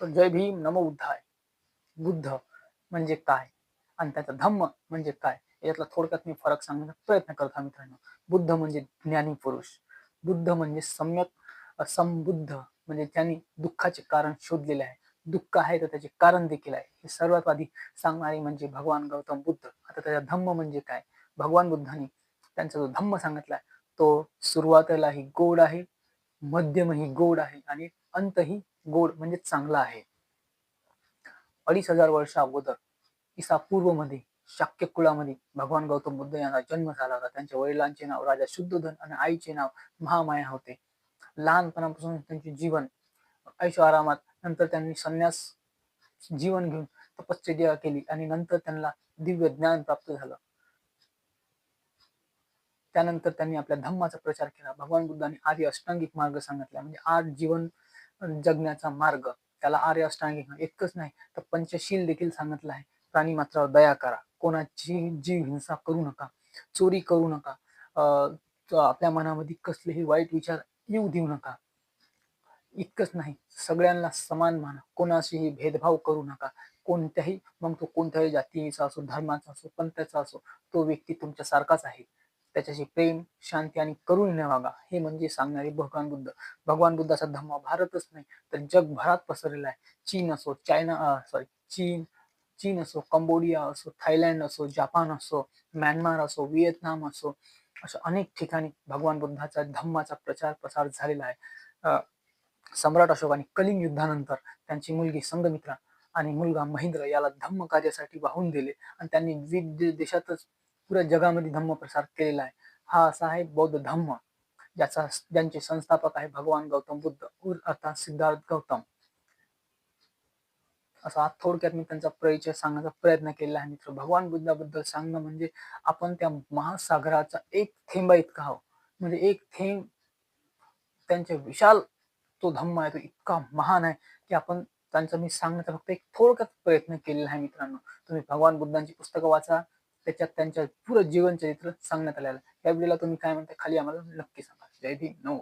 तर जय भीम नम उद्धाय बुद्ध म्हणजे काय? आणि त्याचा धम्म म्हणजे काय? यातला थोडक्यात मी फरक सांगण्याचा प्रयत्न करत आहे मित्रांनो. बुद्ध म्हणजे ज्ञानी पुरुष. बुद्ध म्हणजे सम्यक संबुद्ध म्हणजे त्यांनी दुःखाचे कारण शोधलेले आहे. दुःख आहे तर त्याचे कारण देखील आहे. हे सर्वात आधी सांगणारे म्हणजे भगवान गौतम बुद्ध. आता त्याचा धम्म म्हणजे काय? भगवान बुद्धांनी त्यांचा जो धम्म सांगितलाय तो सुरुवातीलाही गोड आहे मध्यमही गोड आहे आणि अंतही गोड म्हणजे चांगला आहे. अडीच हजार वर्ष अगोदर इसा पूर्वमध्ये शाक्य कुळामध्ये भगवान गौतम बुद्ध यांचा जन्म झाला होता. त्यांच्या वडिलांचे नाव राजा शुद्धोधन आणि आईचे नाव महामाया होते. लहानपणापासून त्यांचे जीवन ऐशो आरामात नंतर त्यांनी संन्यास जीवन घेऊन तपश्चर्या केली आणि नंतर त्यांना दिव्य ज्ञान प्राप्त झालं. त्यानंतर त्यांनी आपल्या धम्माचा प्रचार केला. भगवान बुद्धांनी आर्य अष्टांगिक मार्ग सांगितला. म्हणजे आठ जीवन जगण्याचा मार्ग. त्याला आर्य अष्टांगिक इतकंच नाही तर पंचशील देखील सांगितलं आहे. प्राणी मात्रावर दया करा. कोणाची जीव हिंसा करू नका चोरी करू नका आपल्या मनामध्ये कसलेही वाईट विचार येऊ देऊ नका. इतकंच नाही सगळ्यांना समान माना. कोणाशीही भेदभाव करू नका. कोणत्याही मग तो कोणत्याही जातीचा असो धर्माचा असो पंथाचा असो तो व्यक्ती तुमच्या सारखाच आहे. त्याच्याशी प्रेम शांती आणि करुणीने वागा हे म्हणजे सांगणारे भगवान बुद्ध. भगवान बुद्धाचा धम्म भारतच नाही तर जगभरात पसरलेला आहे. चीन असो चायना सॉरी चीन चीन असो कंबोडिया असो थायलंड असो जपान असो म्यानमार असो व्हिएतनाम असो अशा अनेक ठिकाणी भगवान बुद्धाचा धम्माचा प्रचार प्रसार झालेला आहे. सम्राट अशोक आणि कलिंग युद्धानंतर त्यांची मुलगी संगमित्रा आणि मुलगा महेंद्र याला धम्म कार्यासाठी वाहून दिले आणि त्यांनी विविध देशातच पुऱ्या जगामध्ये धम्म प्रसार केलेला आहे. हा असा आहे बौद्ध धम्म ज्याचा ज्यांचे संस्थापक आहे भगवान गौतम बुद्ध अर्थात सिद्धार्थ गौतम. असा थोडक्यात मी त्यांचा परिचय सांगण्याचा प्रयत्न केला आहे मित्र. भगवान बुद्धाबद्दल सांगणं म्हणजे आपण त्या महासागराचा एक थेंबा इतका आहो म्हणजे एक थेंब त्यांचे विशाल तो धम्म आहे तो इतका महान आहे की आपण त्यांचा मी सांगण्याचा फक्त एक थोडक्यात प्रयत्न केलेला आहे मित्रांनो. तुम्ही भगवान बुद्धांची पुस्तकं वाचा त्याच्यात त्यांच्या पुरं जीवन चरित्र सांगण्यात आलेलं या व्हिडिओला तुम्ही काय म्हणता? खाली आम्हाला नक्की सांगा. जय भीम. नमो